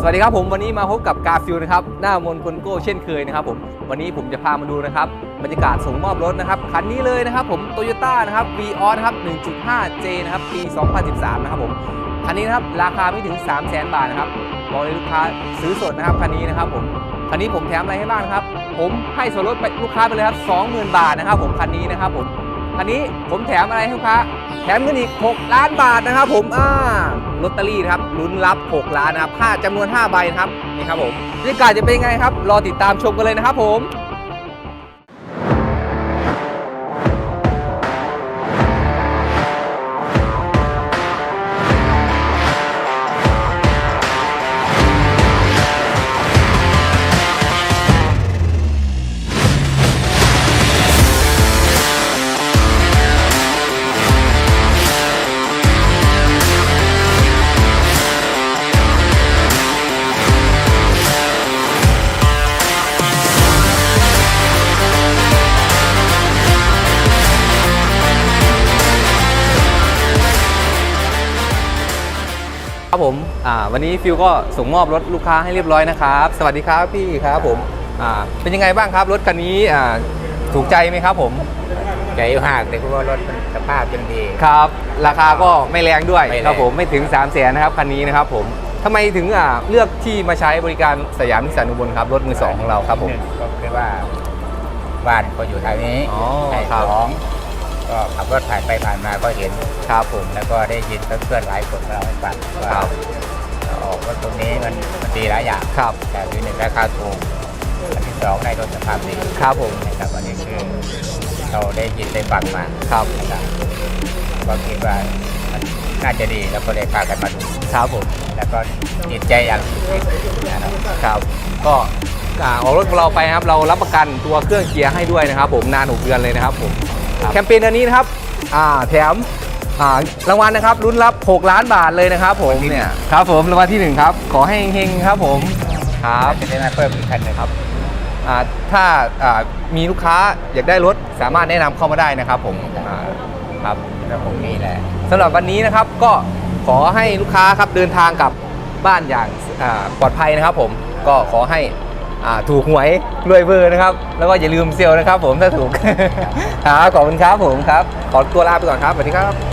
สวัสดีครับผมวันนี้มาพบกับกาฟิลนะครับหน้ามนคนโก้เช่นเคยนะครับผมวันนี้ผมจะพามาดูนะครับบรรยากาศส่งมอบรถนะครับคันนี้เลยนะครับผมโตโยต้านะครับ v ีออนะครับ 1.5J นะครับปี 2013 นะครับผมคันนี้นะครับราคาไม่ถึง 3 0 0 0 0 0 บาทนะครับบอกเลยลูกค้าซื้อสดนะครับคันนี้นะครับผมคันนี้ผมแถมอะไรให้บ้างครับ ผมให้ส่วนลดไปลูกค้าไปเลยครับ 20,000 บาทนะครับผมคันนี้นะครับผม อันนี้ผมแถมอะไรให้ลูกค้าแถมเงินอีก 6 ล้านบาทนะครับ ผมอ่าลอตเตอรี่นะครับลุ้นรับ 6 ล้านนะครับค่าจำนวน 5 ใบนะครับนี่ครับผมบรรยากาศจะเป็นยังไงครับ รอติดตามชมกันเลยนะครับผม ครับผมอ่าวันนี้ฟิวก็ส่งมอบรถลูกค้าให้เรียบร้อยนะครับ สวัสดีครับพี่ครับผมอ่าเป็นยังไงบ้างครับรถคันนี้อ่าถูกใจไหมครับผมใจมากเลยเพราะว่ารถมันสภาพยังดีครับ ราคาก็ไม่แรงด้วยไม่แรงครับผมไม่ถึง3 0 0แสนนะครับคันนี้นะครับผมทำไมถึงอ่าเลือกที่มาใช้บริการสยามนิสสันอุบลครับรถมือสองของเราครับผมหนึ่งก็คือว่าบ้านก็อยู่ทางนี้อ๋อใช่ครับสอง ก็ขับรถผ่านไปผ่านมาก็เห็นครับผมแล้วก็ได้ยินเพื่อนๆหลายคนเราให้ฟังว่าครับ ออกรถตรงนี้มันมันดีหลายอย่างครับ แต่ที่หนึ่งราคาถูกอันที่สองได้รถสภาพดีครับผม นะครับอันนี้คือเราได้ยินได้ฟังมาครับนะครับก็คิดว่ามันน่าจะดีแล้วก็ได้พากันมาดูครับผม แล้วก็ติดใจอย่างสุดๆนะครับ ครับก็อ่าออกรถของเราไปนะครับ เรารับประกันตัวเครื่องเกียร์ให้ด้วยนะครับ ผมนาน6เดือนเลยนะครับผม แคมเปญอันนี้นะครับอ่าแถมอ่ารางวัลนะครับรุ่นรับ 6 ล้านบาทเลยนะครับผมเนี่ยครับผมรางวัลที่หนึ่งครับ ขอให้เฮงๆครับผมครับจะได้มาเพิ่มอีกคันหนึ่งครับอ่าถ้าอ่ามีลูกค้าอยากได้รถสามารถแนะนำเข้ามาได้นะครับผมอ่าครับแล้วผมนี่แหละสำหรับวันนี้นะครับก็ขอให้ลูกค้าครับเดินทางกลับบ้านอย่างอ่าปลอดภัยนะครับผมก็ขอให้อ่า ถูกหวยรวยเบอร์นะครับ แล้วก็อย่าลืมเซลนะครับผมถ้าถูกครับขอบคุณครับผมครับ ขอตัวลาไปก่อนครับสวัสดีครับ